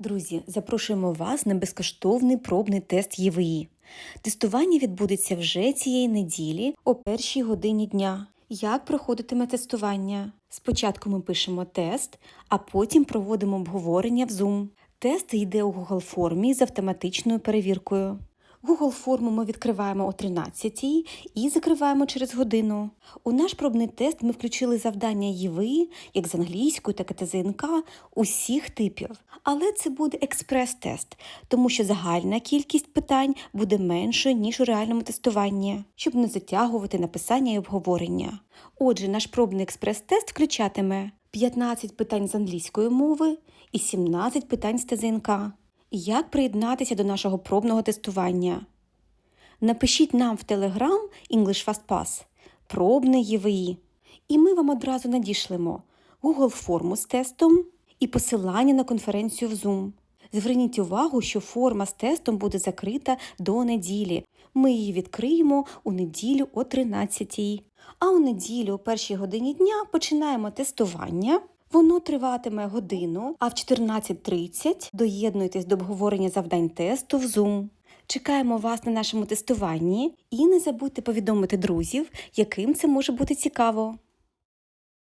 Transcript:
Друзі, запрошуємо вас на безкоштовний пробний тест ЄВІ. Тестування відбудеться вже цієї неділі о першій годині дня. Як проходитиме тестування? Спочатку ми пишемо тест, а потім проводимо обговорення в Zoom. Тест йде у Google формі з автоматичною перевіркою. Google форму ми відкриваємо о 13 і закриваємо через годину. У наш пробний тест ми включили завдання ЄВИ, як з англійської, так і ТЗНК, усіх типів. Але це буде експрес-тест, тому що загальна кількість питань буде меншою, ніж у реальному тестуванні, щоб не затягувати написання і обговорення. Отже, наш пробний експрес-тест включатиме 15 питань з англійської мови і 17 питань з ТЗНК. Як приєднатися до нашого пробного тестування? Напишіть нам в Telegram English FastPass пробне ЄВІ, і ми вам одразу надішлемо Google форму з тестом і посилання на конференцію в Zoom. Зверніть увагу, що форма з тестом буде закрита до неділі. Ми її відкриємо у неділю о 13 А у неділю о першій годині дня починаємо тестування. Воно триватиме годину, а в 14.30 доєднуйтесь до обговорення завдань тесту в Zoom. Чекаємо вас на нашому тестуванні і не забудьте повідомити друзів, яким це може бути цікаво.